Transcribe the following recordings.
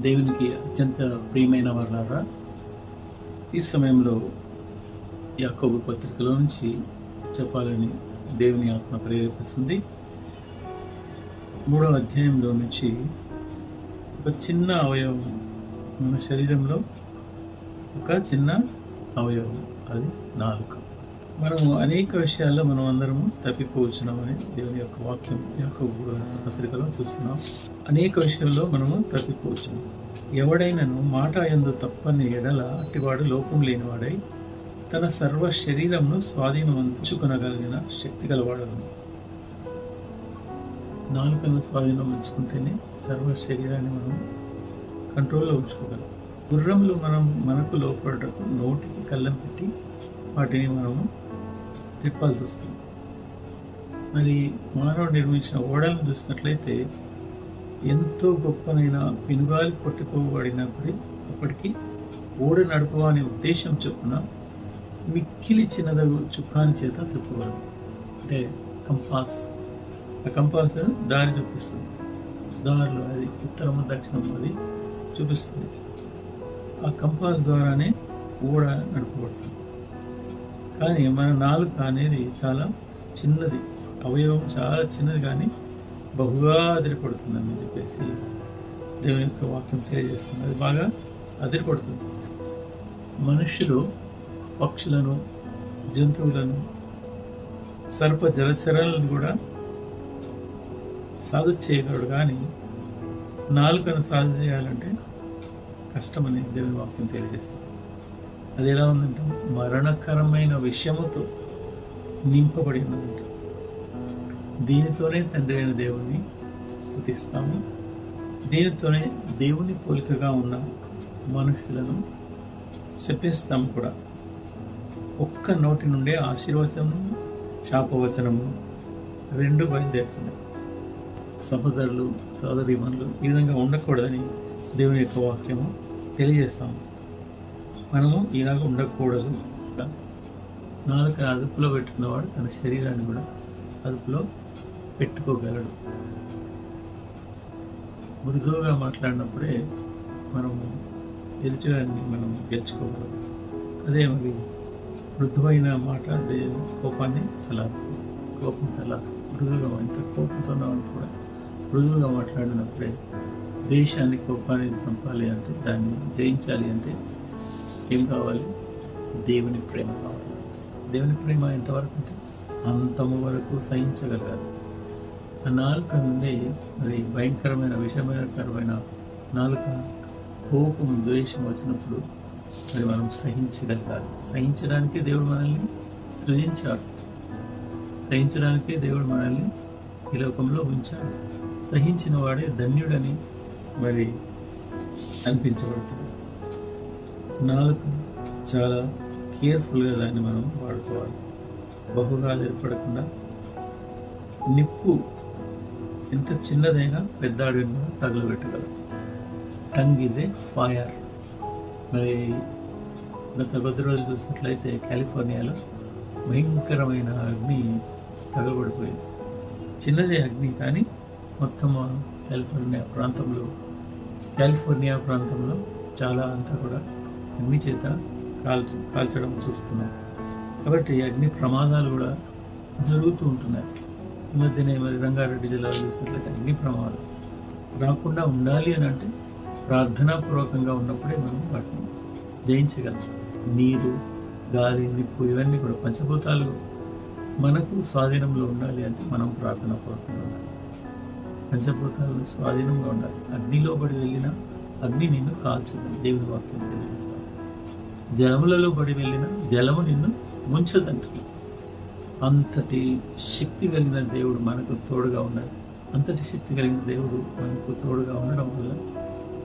దేవునికి అత్యంత ప్రియమైన వారులారా ఈ సమయంలో యాకోబు పత్రికలో నుంచి చెప్పాలని దేవుని ఆత్మ ప్రేరేపిస్తుంది. మూడవ అధ్యాయంలో నుంచి ఒక చిన్న అవయవం మన శరీరంలో ఒక చిన్న అవయవం అది నాలుక. మనము అనేక విషయాల్లో మనం అందరము తప్పిపోవచ్చున్నామని దేవుని యొక్క వాక్యం యొక్క పత్రికలో చూస్తున్నాం. అనేక విషయాల్లో మనము తప్పిపోవచ్చున్నాం ఎవడైనను మాట ఎందు తప్పని ఎడల అట్టివాడు లోపం లేనివాడై తన సర్వ శరీరమును స్వాధీనమంచుకునగలిగిన శక్తి గలవాడను నాలుకను స్వాధీనం ఉంచుకుంటేనే సర్వ శరీరాన్ని మనం కంట్రోల్లో ఉంచుకోగలం. గుర్రంలో మనం మనకు లోపడటకు నోటికి కళ్ళం పెట్టి వాటిని మనము తిప్పాల్సి వస్తుంది మరి మానవుడు నిర్మించిన ఓడలను చూసినట్లయితే ఎంతో గొప్పనైన పినుగాలి కొట్టుకోబడినప్పుడు అప్పటికి ఓడ నడుపు అనే ఉద్దేశం చొప్పున మిక్కిలి చిన్నదగు చుక్కాని చేత తిప్పగలరు అంటే కంపాస్. ఆ కంపాస్ దారి చూపిస్తుంది. దారిలో అది ఉత్తరము దక్షిణము అది చూపిస్తుంది. ఆ కంపాస్ ద్వారానే ఓడ నడపబడుతుంది. కానీ మన నాలుక అనేది చాలా చిన్నది. అవయవం చాలా చిన్నది కానీ బహుగా అదిరిపడుతుందని చెప్పేసి దేవుని యొక్క వాక్యం తెలియజేస్తుంది. అది బాగా అదిరిపడుతుంది. మనుషులు పక్షులను జంతువులను సర్ప జలచరాలను కూడా సాధు చేయగలడు కానీ నాలుకను సాధు చేయాలంటే కష్టమని దేవుని వాక్యం తెలియజేస్తుంది. అది ఎలా ఉందంటే మరణకరమైన విషయముతో నింపబడి ఉందంట దీనితోనే తండ్రి అయిన దేవుణ్ణి స్థుతిస్తాము. దీనితోనే దేవుని పోలికగా ఉన్న మనుషులను శపిస్తాము కూడా. ఒక్క నోటి నుండే ఆశీర్వచనము శాపవచనము రెండు బయలుదేరుతున్నాయి సహోదరులు సోదరీమణులు ఈ విధంగా ఉండకూడదని దేవుని యొక్క వాక్యము తెలియజేస్తాము. మనము ఇలాగ ఉండకూడదు. నాలుక అదుపులో పెట్టుకున్నవాడు తన శరీరాన్ని కూడా అదుపులో పెట్టుకోగలడు. మృదువుగా మాట్లాడినప్పుడే మనము ఎదుటివారిని మనం గెలుచుకోగలం. అదే మరి మృదువైన మాట అదే కోపాన్ని చలాస్తుంది కోపం చలాస్తుంది మృదువుగా ఎంత కోపంతో ఉన్నవాడు కూడా మృదువుగా మాట్లాడినప్పుడే దేశాన్ని కోపాన్ని చంపాలి అంటే దాన్ని జయించాలి అంటే ఏం కావాలి? దేవుని ప్రేమ కావాలి. దేవుని ప్రేమ ఎంతవరకు అంటే అంతము వరకు సహించగలగాలి. ఆ నాలుక నుండి మరి భయంకరమైన విషమకరమైన నాలుక కోపం ద్వేషం వచ్చినప్పుడు మరి మనం సహించగలగాలి. సహించడానికే దేవుడు మనల్ని సృజించాడు. సహించడానికే దేవుడు మనల్ని ఈ లోకంలో ఉంచాడు. సహించిన వాడే ధన్యుడని మరి అనిపించబడుతుంది. నాలుక చాలా కేర్ఫుల్గా దాన్ని మనం వాడుకోవాలి. బహురాలు ఏర్పడకుండా నిప్పు ఎంత చిన్నదైనా పెద్ద పెద్దాడిని తగులబెట్టగలరు టంగ్ ఈజ్ ఏ ఫైర్ మరి గత కొద్ది రోజులు చూసినట్లయితే కాలిఫోర్నియాలో భయంకరమైన అగ్ని తగలబడిపోయింది. చిన్నదే అగ్ని కానీ మొత్తం కాలిఫోర్నియా ప్రాంతంలో కాలిఫోర్నియా ప్రాంతంలో చాలా అంతా కూడా అగ్ని చేత కాల్చు కాల్చడం చూస్తున్నాం. కాబట్టి అగ్ని ప్రమాదాలు కూడా జరుగుతూ ఉంటున్నాయి. ఈ మధ్యనే మరి రంగారెడ్డి జిల్లాలో చూసినట్లయితే అగ్ని ప్రమాదం రాకుండా ఉండాలి అని అంటే ప్రార్థనాపూర్వకంగా ఉన్నప్పుడే మనం వాటిని జయించగలం. నీరు గాలి నిప్పు ఇవన్నీ కూడా పంచభూతాలు మనకు స్వాధీనంలో ఉండాలి అంటే మనం ప్రార్థనాపూర్వకంగా ఉండాలి. పంచభూతాలు స్వాధీనంగా ఉండాలి. అగ్నిలోబడి వెళ్ళిన అగ్ని నిన్ను కాల్చదు దేవుని వాక్యం తెలియజేస్తాం జలములలో పడి వెళ్ళిన జలము నిన్ను ముంచదంట. అంతటి శక్తి కలిగిన దేవుడు మనకు తోడుగా ఉన్నాడు. అంతటి శక్తి కలిగిన దేవుడు మనకు తోడుగా ఉండడం వల్ల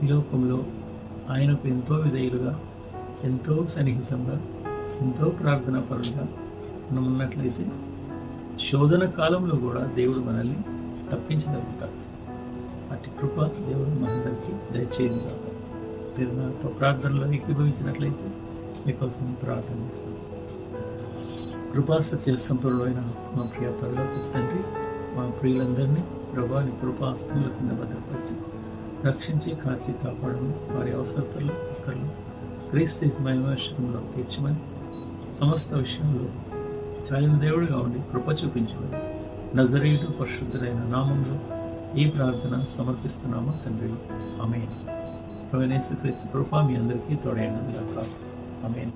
ఈ లోకంలో ఆయనకు ఎంతో విధేయులుగా ఎంతో సన్నిహితంగా ఎంతో ప్రార్థనాపరులుగా మనం ఉన్నట్లయితే శోధన కాలంలో కూడా దేవుడు మనల్ని తప్పించగలుగుతాడు. అటు కృప దేవుడు మనందరికీ దయచేయండి కాక మీరు ప్రార్థనలో ఏకీభవించినట్లయితే మీకోసం ప్రార్థన చేస్తాం కృపా సత్య సంపూర్ణమైన మా ప్రియ పరులకు తండ్రి మా ప్రియులందరినీ ప్రభాని కృపాస్తుల కింద భద్రపరిచి రక్షించి కాచి కాపాడము. వారి అవసరతలు అక్కర్లు క్రీస్తు మహిమలో తీర్చమని సమస్త విషయంలో చాలిన దేవుడిగా ఉండి కృప చూపించమని నజరేయుడు పరిశుద్ధుడైన నామంలో ఈ ప్రార్థన సమర్పిస్తున్నాము తండ్రి. అమేన్ ప్రవేశ కృప మీ అందరికీ తోడైన I mean.